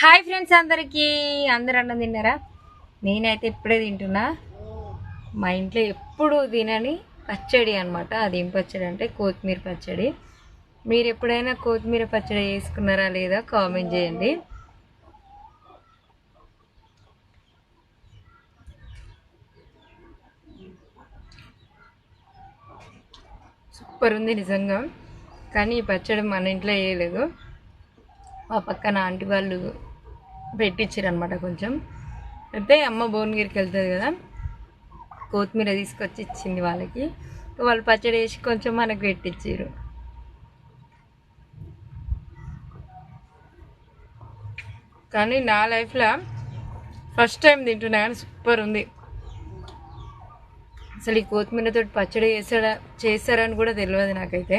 Hi friends అందరికీ. అందరు అన్నం తిన్నారా? నేనైతే ఇప్పుడే తింటున్నా. మా ఇంట్లో ఎప్పుడు తినని పచ్చడి అనమాట అది ఏం పచ్చడి అంటే కొత్తిమీర పచ్చడి. మీరు ఎప్పుడైనా కొత్తిమీర పచ్చడి వేసుకున్నారా లేదా కామెంట్ చేయండి. సూపర్ ఉంది నిజంగా. కానీ ఈ పచ్చడి మన ఇంట్లో వేయలేదు మా పక్కన ఆంటీ వాళ్ళు పెట్టించారు అనమాట కొంచెం. అయితే అమ్మ భువనగిరికి వెళ్తుంది కదా కొత్తిమీర తీసుకొచ్చి ఇచ్చింది వాళ్ళకి. వాళ్ళు పచ్చడి వేసి కొంచెం మనకు పెట్టించారు కానీ నా లైఫ్లో ఫస్ట్ టైం తింటున్నా కానీ సూపర్ ఉంది. అసలు ఈ కొత్తిమీరతో పచ్చడి చేసాడా చేస్తారని కూడా తెలియదు నాకైతే.